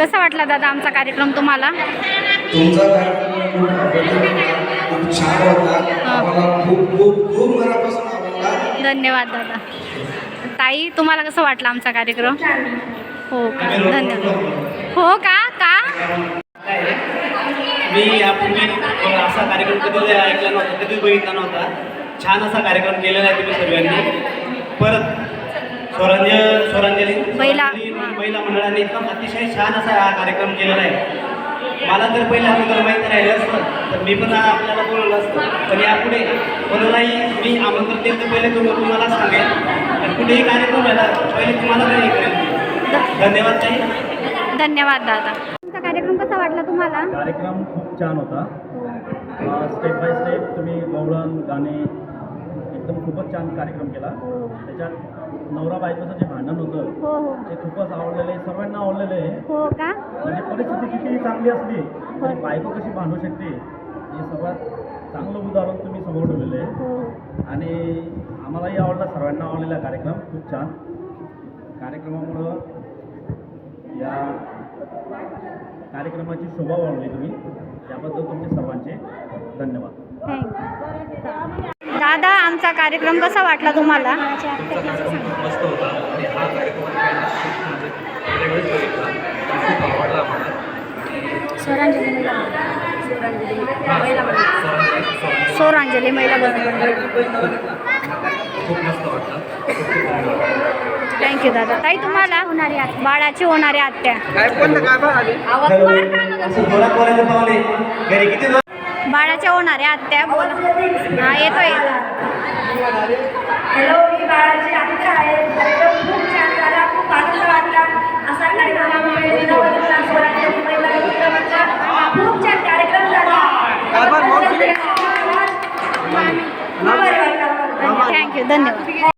कसा वाटला दादा आमचा कार्यक्रम तुम्हाला? तुमचा कार्यक्रम खूप खूप छान होता आम्हाला खूप खूप खूप मनापासून आवडला. धन्यवाद दादा. ताई तुम्हाला कसं वाटलं आमचा कार्यक्रम? हो का? धन्यवाद. हो का? का? मी यापूर्वी असा कार्यक्रम कधी ऐकला नव्हता कधीच बघितला नव्हता. छान असा कार्यक्रम केलेला आहे तुम्ही सर्वांनी. परत स्वरांजली. स्वरांजली महिला- मंडळाने एकदम अतिशय छान असा हा कार्यक्रम केलेला आहे. मला जर पहिले अगोदर माहीत राहिलं असतं तर मी पण आपल्याला बोलवलं असतं. पण यापुढे कोणालाही मी आमंत्रण देतो पहिले तुम्ही तुम्हाला सांगेल. तर कुठेही कार्यक्रम झाला पहिले तुम्हाला करेल. धन्यवाद ताई. धन्यवाद दादा. आमचा कार्यक्रम कसा वाटला तुम्हाला? कार्यक्रम खूप छान होता. स्टेप बाय स्टेप तुम्ही गवळण गाणे एकदम खूपच छान कार्यक्रम केला. त्याच्यात नवरा बायकोचं जे भांडण होतं हो हो. ते खूपच आवडलेलं आहे सर्वांना आवडलेलं आहे. हो का? म्हणजे परिस्थिती कितीही चांगली असली तरी बायको कशी भांडू शकते हे सर्वात चांगलं उदाहरण तुम्ही समोर ठेवलेलं आहे. हो. आणि आम्हालाही आवडला सर्वांना आवडलेला कार्यक्रम खूप छान. कार्यक्रमामुळं या कार्यक्रमाची शोभा वाढवली तुम्ही. त्याबद्दल तुमचे सर्वांचे धन्यवाद. दादा आमचा कार्यक्रम कसा वाटला तुम्हाला? सोरांजली महिला थँक्यू दादा. ताई तुम्हाला बाळाची होणारी आत्या बाळाच्या होणाऱ्या आत्या बोला. हा येतो येतो हॅलो मी बाळाची आत्या आहे कार्यक्रम खूप छान झाला खूप आनंद वाटला असा कार्यक्रमामुळे दिनावलीला स्वराज्य मुंबईला वृत्तपत्र खूप छान कार्यक्रम झाला खूप भारी वाटलं आम्हाला. थँक्यू धन्यवाद